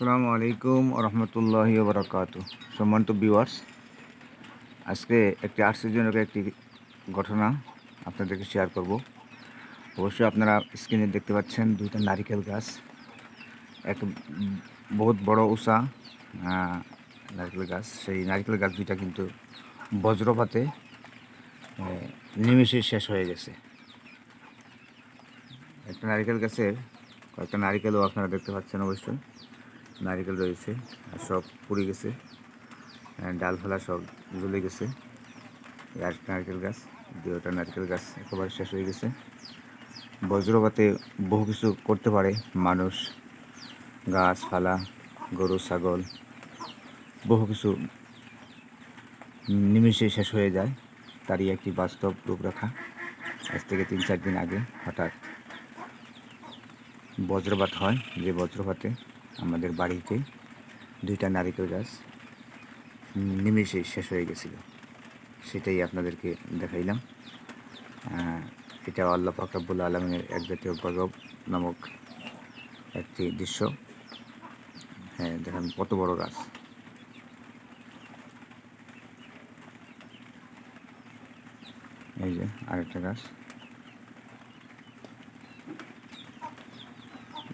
আসসালামু আলাইকুম রহমতুল্লাহি বরকাত সম্মানিত ভিউয়ার্স আজকে একটি আশ্চর্যজনক একটি ঘটনা আপনাদেরকে শেয়ার করব। অবশ্যই আপনারা স্ক্রিনে দেখতে পাচ্ছেন দুইটা নারিকেল গাছ। এক বহুত বড় উষা নারকেল গাছ। সেই নারকেল গাছ দুইটা কিন্তু বজ্রপাতে নিমেষে শেষ হয়ে গেছে। একটা নারিকেল গাছের কয়েকটা নারিকেলও আপনারা দেখতে পাচ্ছেন অবশ্যই। নারিকেল রয়েছে সব পুড়ে গেছে। আহ, ডালপালা সব জ্বলে গেছে। আরেকটা নারকেল গাছ দুটা নারকেল গাছ একেবারে শেষ হয়ে গেছে। বজ্রপাতে বহু কিছু করতে পারে মানুষ। গাছপালা গরু ছাগল বহু কিছু নিমিষে শেষ হয়ে যায়। তারই একটি বাস্তব রূপরেখা। আজ থেকে তিন চার দিন আগে হঠাৎ বজ্রপাত হয় যে বজ্রপাতে। আমাদের বাড়িতে দুইটা নারিকেল গাছ নিমেষে শেষ হয়ে গেছিল। সেটাই আপনাদেরকে দেখাইলাম। এটা আল্লাহ ফাকরাবুল আলমের এক জাতীয় গজব নামক একটি দৃশ্য। হ্যাঁ দেখেন কত বড় গাছ। এই যে আরেকটা গাছ।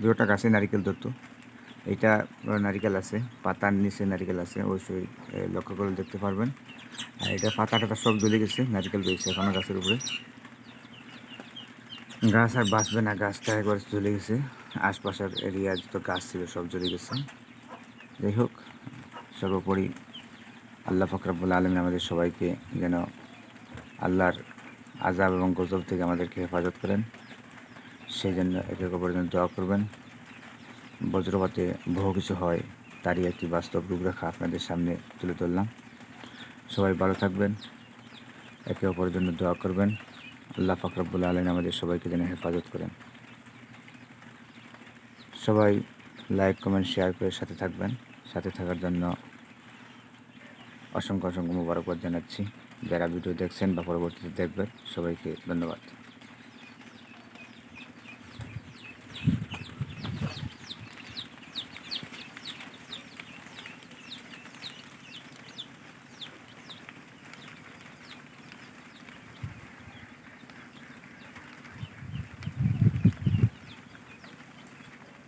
দুটা গাছে নারিকেল ধরতো। এইটা নারিকেল আছে, পাতার নিচে নারিকেল আছে, অবশ্যই লক্ষ্য করে দেখতে পারবেন। আর এটা পাতা টাতা সব জ্বলে গেছে, নারিকেল রয়েছে এখনও গাছের উপরে। গাছ আর বাঁচবে না, গাছটা একবার জ্বলে গেছে, আশপাশের এরিয়া যত গাছ ছিল সব জ্বলে গেছে। যাই হোক, সর্বোপরি আল্লাহ ফকরাবুল আলমিন আমাদের সবাইকে যেন আল্লাহর আজাব এবং গজব থেকে আমাদেরকে হেফাজত করেন। সেই জন্য একে অপরের জন্য দোয়া করবেন। বজ্রপাতে বহু কিছু হয়, তারই একটি বাস্তব রূপরেখা আপনাদের সামনে তুলে ধরলাম। সবাই ভালো থাকবেন, একে অপরের জন্য দোয়া করবেন। আল্লাহ ফাকরাবুল আলম আমাদের সবাইকে যেন হেফাজত করেন। সবাই লাইক কমেন্ট শেয়ার করে সাথে থাকবেন। সাথে থাকার জন্য অসংখ্য অসংখ্য মোবারকবাদ জানাচ্ছি। যারা ভিডিও দেখছেন বা পরবর্তীতে দেখবেন, সবাইকে ধন্যবাদ।